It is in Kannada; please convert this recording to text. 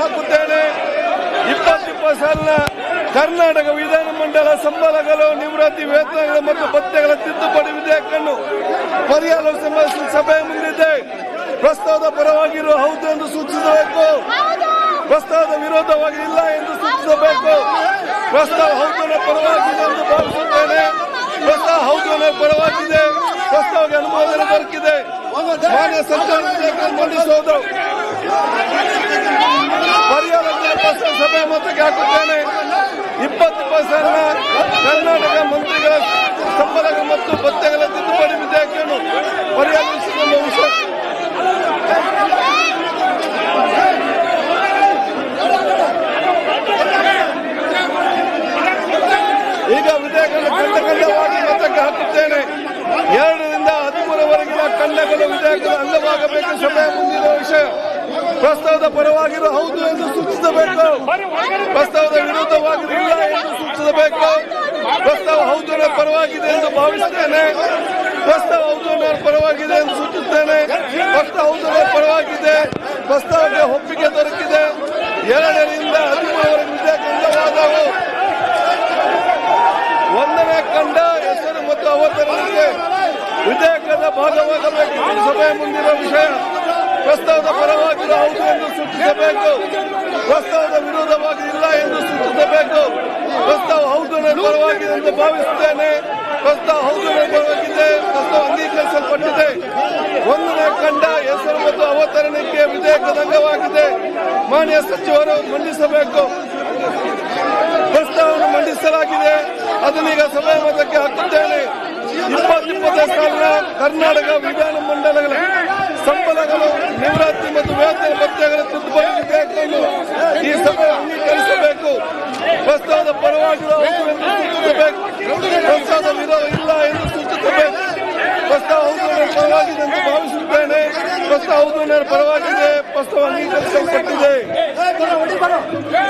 ಹಾಕುತ್ತೇನೆ. ಇಪ್ಪತ್ತಿಪ್ಪತ್ತು ಸಾಲಿನ ಕರ್ನಾಟಕ ವಿಧಾನಮಂಡಲ ಸಂಬಳಗಳು, ನಿವೃತ್ತಿ ವೇತನಗಳು ಮತ್ತು ಭತ್ತೆಗಳ ತಿದ್ದುಪಡಿ ವಿಧೇಯಕವನ್ನು ಪರಿಹಾರ ಸಭೆಯ ಮುಂದಿದೆ. ಪ್ರಸ್ತಾವದ ಪರವಾಗಿರುವ ಹೌದು ಎಂದು ಸೂಚಿಸಬೇಕು. ಪ್ರಸ್ತಾವದ ವಿರೋಧವಾಗಿ ಇಲ್ಲ ಎಂದು ಸೂಚಿಸಬೇಕು. ಪ್ರಸ್ತಾವ ಹೌದು ಪರವಾಗಿದೆ ಎಂದು ಭಾವಿಸುತ್ತೇನೆ. ಪ್ರಸ್ತಾವ ಹೌದು ಪರವಾಗಿದೆ. ಪ್ರಸ್ತಾವಕ್ಕೆ ಅನುಮೋದನೆ ದೊರಕಿದೆ. ಸರ್ಕಾರ ಸಭೆ ಮೊತ್ತಕ್ಕೆ ಹಾಕುತ್ತೇನೆ. ಇಪ್ಪತ್ತು ಪರ್ಸೆಂಟ್ ಕರ್ನಾಟಕ ಮಂತ್ರಿಗಳ ಸಂಬಳ ಮತ್ತು ಭತ್ತಗಳ ತಿದ್ದುಪಡಿ ವಿಧೇಯಕವನ್ನು ವಿಷಯ ಈಗ ವಿಧೇಯಕವನ್ನು ಕಂಡ ಕಂಡವಾಗಿ ಮತಕ್ಕೆ ಹಾಕುತ್ತೇನೆ. ಎರಡರಿಂದ ಹದಿಮೂರವರೆಗಿನ ಕಂಡಗಳು ವಿಧೇಯಕದ ಅಂಗವಾಗಬೇಕು. ಸಮಯ ಮುಂದಿರುವ ವಿಷಯ ಪ್ರಸ್ತಾವದ ಪರವಾಗಿರುವ ಹೌದು ಎಂದು ಸೂಚಿಸಬೇಕು. ಪ್ರಸ್ತಾವದ ವಿರುದ್ಧವಾಗಿರಲಿಲ್ಲ ಎಂದು ಸೂಚಿಸಬೇಕು. ಪ್ರಸ್ತಾವ ಹೌದು ಪರವಾಗಿದೆ ಎಂದು ಭಾವಿಸುತ್ತೇನೆ ಪ್ರಸ್ತಾವ ಹೌದು ಪರವಾಗಿದೆ ಎಂದು ಸೂಚಿಸುತ್ತೇನೆ ಪ್ರಸ್ತಾವ ಹೌದು ಪರವಾಗಿದೆ. ಪ್ರಸ್ತಾವಕ್ಕೆ ಒಪ್ಪಿಗೆ ದೊರಕಿದೆ. ಎರಡರಿಂದ ಹದಿಮೂರವರೆಗೆ ಅಂಗವಾದವು ಒಂದನೇ ಕಂಡ ಹೆಸರು ಮತ್ತು ಅವತರಣಿಕೆ. ವಿಧೇಯಕದ ಭಾಗವಾಗಬೇಕು ಸಭೆ ಸಭೆಯ ಮುಂದಿರುವ ವಿಷಯ. ಸೂಚಿಸಬೇಕು. ಪ್ರಸ್ತಾವದ ವಿರೋಧವಾಗಿ ಇಲ್ಲ ಎಂದು ಸೂಚಿಸಬೇಕು. ಪ್ರಸ್ತಾವ ಹೌದು ನನ್ನ ಪರವಾಗಿದೆ ಎಂದು ಭಾವಿಸುತ್ತೇನೆ. ಪ್ರಸ್ತಾವ ಹೌದು ನನ್ನ ಪರವಾಗಿದೆ ಪ್ರಸ್ತಾವ ಅಂಗೀಕರಿಸಲ್ಪಟ್ಟಿದೆ. ಒಂದನೇ ಕಂಡ ಹೆಸರು ಮತ್ತು ಅವತರಣಕ್ಕೆ ವಿಧೇಯಕದ ಅಂಗವಾಗಿದೆ. ಮಾನ್ಯ ಸಚಿವರು ಮಂಡಿಸಬೇಕು. ಪ್ರಸ್ತಾವವನ್ನು ಮಂಡಿಸಲಾಗಿದೆ. ಅದನ್ನೀಗ ಸಭೆ ಮತಕ್ಕೆ ಹಾಕುತ್ತೇನೆ. ಇಪ್ಪತ್ತಿಪ್ಪತ್ತನೇ ಸಾಲಿನ ಕರ್ನಾಟಕ ವಿಧಾನಮಂಡಲಗಳ ಸಂಬಳಗಳು, ನಿವೃತ್ತಿ ಮತ್ತು ವೇತನ ಭತ್ಯೆಗಳ ತಿದ್ದುಪಡಿ ವಿಧೇಯಕವನ್ನು ಈ ಸಭೆ ಅಂಗೀಕರಿಸಬೇಕು ಹೌದು ಸೂಚಿಸಬೇಕು ಇಲ್ಲ ಎಂದು ಪರವಾಗಿದೆ ಪ್ರಸ್ತಾವ ಅಂಗೀಕರಿಸಲ್ಪಟ್ಟಿದೆ